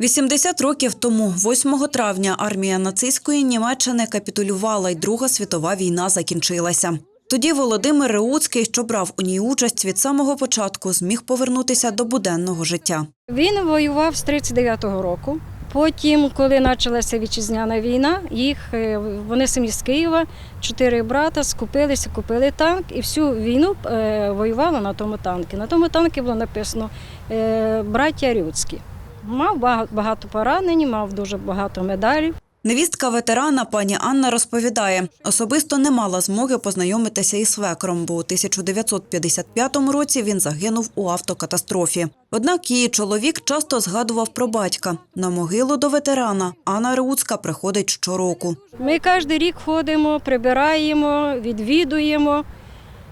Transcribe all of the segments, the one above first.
80 років тому, 8 травня, армія нацистської Німеччини капітулювала, й Друга світова війна закінчилася. Тоді Володимир Реуцький, що брав у ній участь від самого початку, зміг повернутися до буденного життя. Він воював з 39-го року. Потім, коли почалася вітчизняна війна, їх е, вони самі з Києва, чотири брата скупилися, купили танк і всю війну е, воювали на тому танку. На тому танку було написано е, браття Рюцькі. Мав багато, поранень, мав дуже багато медалів. Невістка ветерана пані Анна розповідає, особисто не мала змоги познайомитися із свекром, бо у 1955 році він загинув у автокатастрофі. Однак її чоловік часто згадував про батька. На могилу до ветерана Анна Реуцька приходить щороку. Ми кожен рік ходимо, прибираємо, відвідуємо.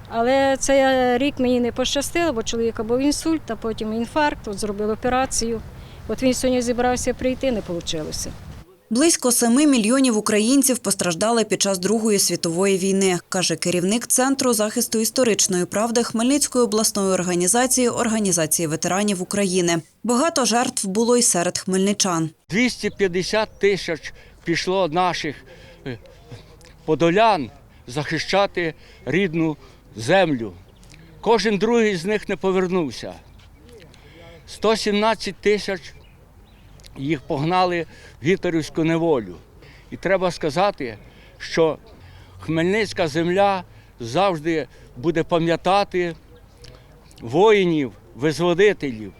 Але цей рік мені не пощастило, бо чоловіка був інсульт, а потім інфаркт, от зробили операцію. От він сьогодні зібрався прийти, не вийшло. Близько семи мільйонів українців постраждали під час Другої світової війни, каже керівник Центру захисту історичної правди Хмельницької обласної організації Організації ветеранів України. Багато жертв було й серед хмельничан. 250 тисяч пішло наших е, подолян захищати рідну землю. Кожен другий з них не повернувся. 117 тисяч їх погнали в гітлерівську неволю. І треба сказати, що Хмельницька земля завжди буде пам'ятати воїнів, визволителів,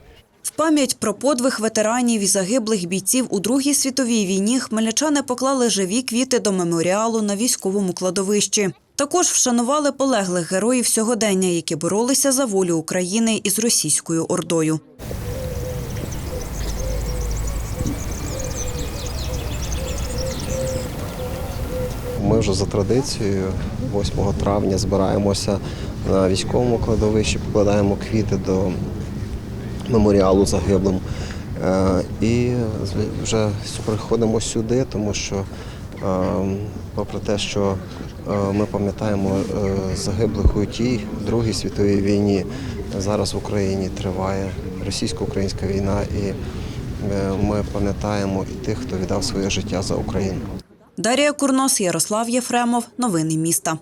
В пам'ять про подвиг ветеранів і загиблих бійців у Другій світовій війні хмельничани поклали живі квіти до меморіалу на військовому кладовищі. Також вшанували полеглих героїв сьогодення, які боролися за волю України із російською ордою. Вже за традицією 8 травня збираємося на військовому кладовищі, покладаємо квіти до меморіалу загиблим. Е, І вже приходимо сюди, тому що, е, попри те, що е, ми пам'ятаємо е, загиблих у тій Другій світовій війні, зараз в Україні триває російсько-українська війна, і ми пам'ятаємо і тих, хто віддав своє життя за Україну. Дарія Курнос, Ярослав Єфремов. Новини міста.